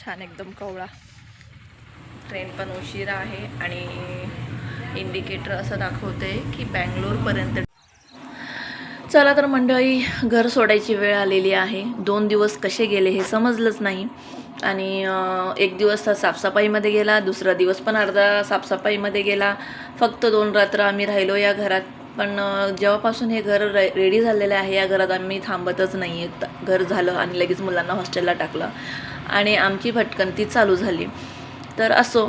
छान एकदम कवळा. ट्रेन पण उशिरा आहे आणि इंडिकेटर असं दाखवते की बँगलोरपर्यंत. चला तर मंडळी घर सोडायची वेळ आलेली आहे. दोन दिवस कसे गेले हे समजलंच नाही. आणि एक दिवस तर साफसफाईमध्ये गेला दुसरा दिवस पण अर्धा साफसफाईमध्ये गेला. फक्त दोन रात्र आम्ही राहिलो या घरात. पण जेव्हापासून हे घर रे रेडी झालेलं आहे या घरात आम्ही थांबतच नाही आहे घर झालं आणि लगेच मुलांना हॉस्टेलला टाकलं. आणि आमची भटकंती चालू झाली. तर असो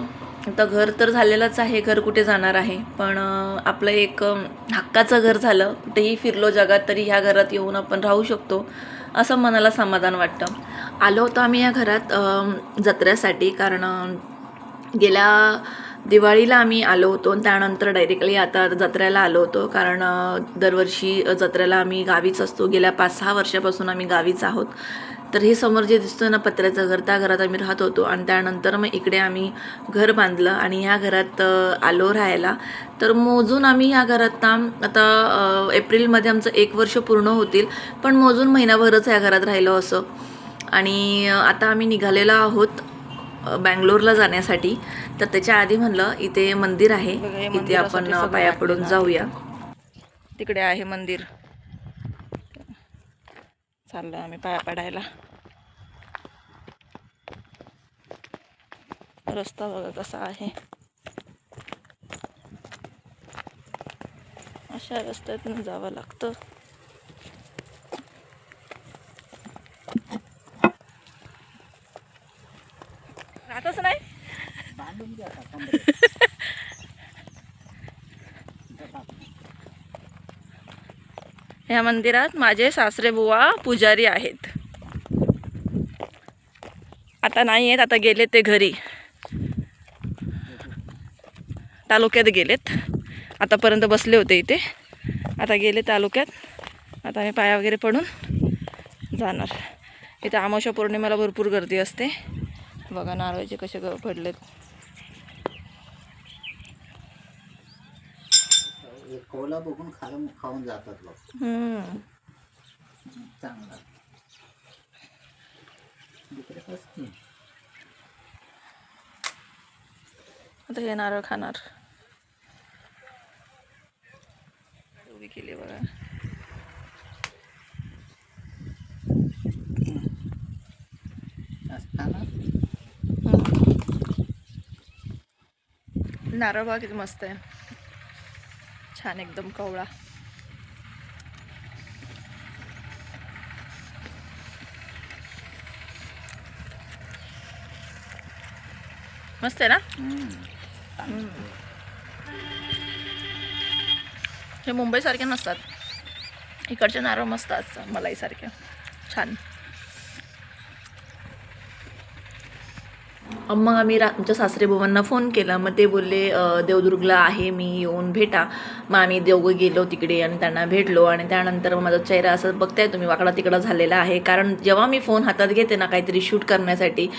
आता घर तर झालेलंच आहे घर कुठे जाणार आहे? पण आपलं एक हक्काचं घर झालं. कुठेही फिरलो जगात तरी ह्या घरात येऊन आपण राहू शकतो असं मनाला समाधान वाटतं. आलो होतो आम्ही या घरात जत्र्यासाठी कारण गेल्या दिवाळीला आम्ही आलो होतो आणि त्यानंतर डायरेक्टली आता जत्रेला आलो होतो. कारण दरवर्षी जत्रेला आम्ही गावीच असतो. गेल्या पाच सहा वर्षापासून आम्ही गावीच आहोत. तर हे समोर जे दिसतं ना पत्र्याचं घर त्या घरात आम्ही राहत होतो. आणि त्यानंतर मग इकडे आम्ही घर बांधलं आणि ह्या घरात आलो राहायला. तर मोजून आम्ही ह्या घरात ना आता एप्रिलमध्ये आमचं एक वर्ष पूर्ण होतील. पण मोजून महिनाभरच ह्या घरात राहिलो असं. आणि आता आम्ही निघालेलो आहोत. बँगलोरला जाण्यासाठी. तर त्याच्या आधी म्हणलं इथे मंदिर आहे. इथे आपण पाया पडून जाऊया. तिकडे आहे मंदिर. चाललं आम्ही पाया पडायला. रस्ता बघा कसा आहे. अशा रस्त्यातून जावं लागतं राहतच नाही या मंदिरात माझे सासरे बुवा पुजारी आहेत. आता नाही आहेत आता गेले ते घरी. तालुक्यात गेलेत. आतापर्यंत बसले होते इथे. आता गेले तालुक्यात. आता आम्ही पाया वगैरे पडून जाणार. इथे आमाशा पौर्णिमेला भरपूर गर्दी असते. बघा नारळाचे कसे ग पडलेत. कोला बघून खाऊन खाऊन जातात लोक. हम्म. चांगला. दुसरे कसं नाही. आता हे नारळ खाणार. उभी केली बघा. असताना नारळ बघा किती मस्त आहे. छान एकदम कवळा. मस्त आहे ना? हे मुंबईसारखे नसतात. इकडचे नारळ मस्त असतात मलाईसारखे. छान. मग आम्ही रा आमच्या सासरेबुवांना फोन केला. मग ते बोलले देवदुर्गला आहे मी येऊन भेटा. मग आम्ही दोघं गेलो तिकडे आणि त्यांना भेटलो आणि त्यानंतर मग माझा चेहरा असं बघताय तुम्ही वाकडा तिकडा झालेला आहे. कारण जेव्हा मी फोन हातात घेते ना काहीतरी शूट करण्यासाठी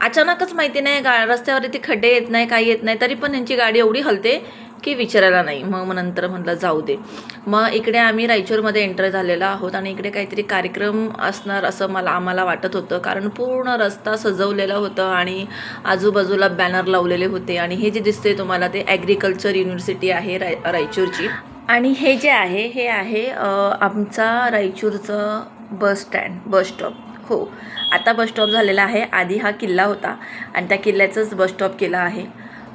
अचानकच माहिती नाही गा रस्त्यावरती खड्डे येत नाही काही येत नाही तरी पण यांची गाडी एवढी हलते की विचारायला नाही. मग मग नंतर म्हटलं जाऊ दे. मग इकडे आम्ही रायचूरमध्ये एंटर झालेलो आहोत आणि इकडे काहीतरी कार्यक्रम असणार असं मला आम्हाला वाटत होतं. कारण पूर्ण रस्ता सजवलेला होतं आणि आजूबाजूला बॅनर लावलेले होते. आणि हे जे दिसते तुम्हाला ते ॲग्रिकल्चर युनिव्हर्सिटी आहे राय रायचूरची. आणि हे जे आहे हे आहे आमचा रायचूरचं बस स्टँड बस स्टॉप हो. आता बस स्टॉप झालेला आहे. आधी हा किल्ला होता. आणि त्या किल्ल्याचंच बस स्टॉप केला आहे.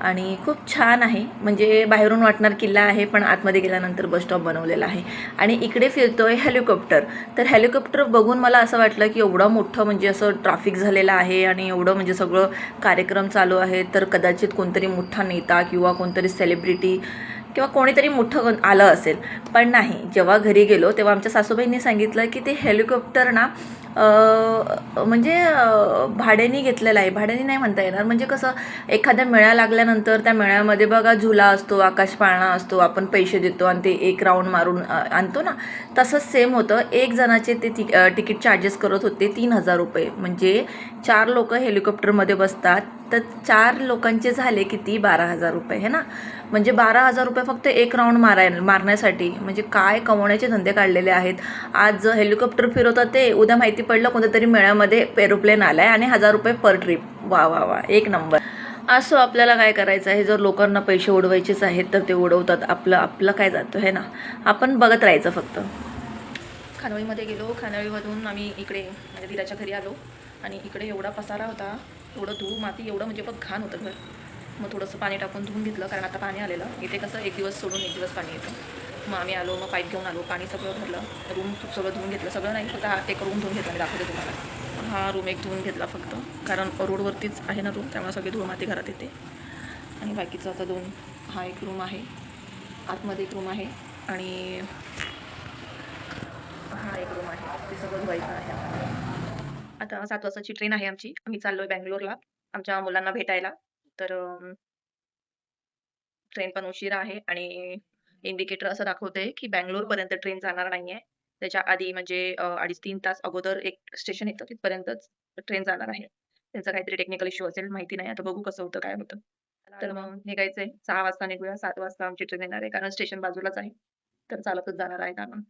आणि खूप छान आहे. म्हणजे बाहेरून वाटणार किल्ला आहे पण आतमध्ये गेल्यानंतर बस स्टॉप बनवलेला आहे. आणि इकडे फिरतो आहे हेलिकॉप्टर. तर हेलिकॉप्टर बघून मला असं वाटलं की एवढं मोठं म्हणजे असं ट्रॅफिक झालेलं आहे आणि एवढं म्हणजे सगळं कार्यक्रम चालू आहे तर कदाचित कोणतरी मोठा नेता किंवा कोणतरी सेलिब्रिटी किंवा कोणीतरी मोठं आलं असेल. पण नाही जेव्हा घरी गेलो तेव्हा आमच्या सासूबाईंनी सांगितलं की ते हेलिकॉप्टर ना म्हणजे भाड्याने घेतलेलं आहे. भाड्याने नाही म्हणता येणार. म्हणजे कसं एखाद्या मेळा लागल्यानंतर त्या मेळ्यामध्ये बघा झुला असतो आकाश पाळणा असतो आपण पैसे देतो आणि ते एक राऊंड मारून आणतो ना. तसंच सेम होतं. एक जणाचे ते ति तिकीट चार्जेस करत होते तीन हजार रुपये. म्हणजे चार लोक हेलिकॉप्टरमध्ये बसतात. तर चार लोकांचे झाले किती? बारा हजार रुपये. हे ना? म्हणजे बारा हजार रुपये फक्त एक राऊंड माराय मारण्यासाठी म्हणजे काय कमवण्याचे धंदे काढलेले आहेत. आज हेलिकॉप्टर फिरवतात ते उद्या माहिती पडलं कोणत्या तरी मेळ्यामध्ये एरोप्लेन आला आहे आणि हजार रुपये पर ट्रिप वा वा वा एक नंबर असो आपल्याला काय करायचं आहे? जर लोकांना पैसे उडवायचेच आहेत तर ते उडवतात. आपलं आपलं काय जातं हे ना? आपण बघत राहायचं फक्त. खानोळीमध्ये गेलो. खानोळीमधून आम्ही इकडे माझ्या दिराच्या घरी आलो. आणि इकडे एवढा पसारा होता एवढं धूळ माती एवढं म्हणजे बघ घाण होतं घर. मग थोडंसं पाणी टाकून धुवून घेतलं कारण आता पाणी आलेलं. इथे कसं एक दिवस सोडून एक दिवस पाणी येतं. मग आम्ही आलो मग पाईप घेऊन आलो पाणी सगळं भरलं. रूम सगळं धुवून घेतलं. सगळं नाही फक्त हा एक रूम धुवून घेतला मी दाखवते तुम्हाला. हा रूम एक धुवून घेतला फक्त कारण रोडवरतीच आहे ना रूम त्यामुळे सगळी धूळ माती घरात येते. आणि बाकीचं आता दोन हा एक रूम आहे. आतमध्ये एक रूम आहे. आणि हा एक रूम आहे. ते सगळं धुवायचं आहे आता. सात वाजताची ट्रेन आहे आमची. आम्ही चाललो आहे बँगलोरला. आमच्या मुलांना भेटायला. तर ट्रेन पण उशीर आहे आणि इंडिकेटर असं दाखवतंय की बँगलोरपर्यंत ट्रेन जाणार नाहीये. त्याच्या आधी म्हणजे अडीच तीन तास अगोदर एक स्टेशन येतं तिथपर्यंतच ट्रेन जाणार आहे. त्यांचं काहीतरी टेक्निकल इश्यू असेल माहिती नाही. आता बघू कसं होतं काय होतं. तर मग निघायचंय. सहा वाजता निघूया सात वाजता आमची ट्रेन येणार आहे कारण स्टेशन बाजूलाच आहे. तर चालतच जाणार आहे कारण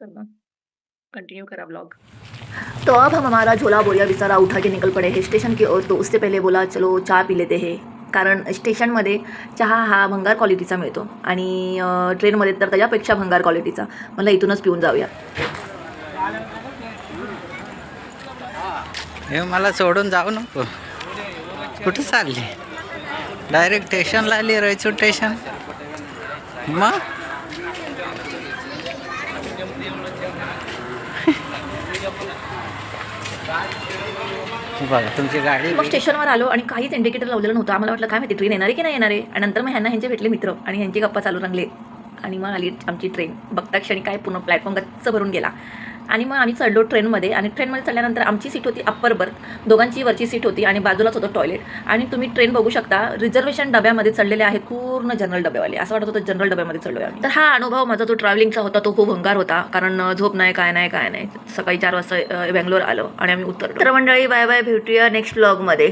तर मग कंटिन्यू करा ब्लॉग तो अब हम हमारा झोला बोरिया बिचारा उठा के निकल पड़े हैं। स्टेशन की ओर तो उससे पहले बोला चलो चहा पी लेते हैं। कारण स्टेशनमध्ये चहा हा भंगार क्वालिटीचा मिळतो. आणि ट्रेनमध्ये तर त्याच्यापेक्षा भंगार क्वालिटीचा मला इथूनच पिऊन जाऊया. हे मला सोडून जाऊ नको. कुठं चालली? डायरेक्ट स्टेशनला आली रायचूर स्टेशन मग? बघा तुमची गाडी मग स्टेशनवर आलो आणि काहीच इंडिकेटर लावलेलं नव्हतं. आम्हाला वाटलं काय माहिती ट्रेन येणार आहे की नाही येणार आहे? आणि नंतर मग ह्यांना ह्यांचे भेटले मित्र आणि ह्यांची गप्पा चालू रंगले. आणि मग आली आमची ट्रेन बघता क्षणी काय पूर्ण प्लॅटफॉर्म गच्च भरून गेला. आणि मग आम्ही चढलो ट्रेनमध्ये. आणि ट्रेनमध्ये चढल्यानंतर आमची सीट होती अप्पर बर्थ दोघांची वरची सीट होती आणि बाजूलाच होतं टॉयलेट आणि तुम्ही ट्रेन बघू शकता रिझर्वेशन डब्यामध्ये चढलेले आहेत पूर्ण जनरल डब्यावाले. असं वाटत होतं जनरल डब्यामध्ये चढलोय आम्ही. तर हा अनुभव माझा जो ट्रॅव्हलिंगचा होता तो खूप भंगार होता. कारण झोप नाही काय नाही काय नाही. सकाळी चार वाजता बँगलोर आलो आणि आम्ही उतरलो. तर मंडळी बाय बाय भेटूया नेक्स्ट ब्लॉगमध्ये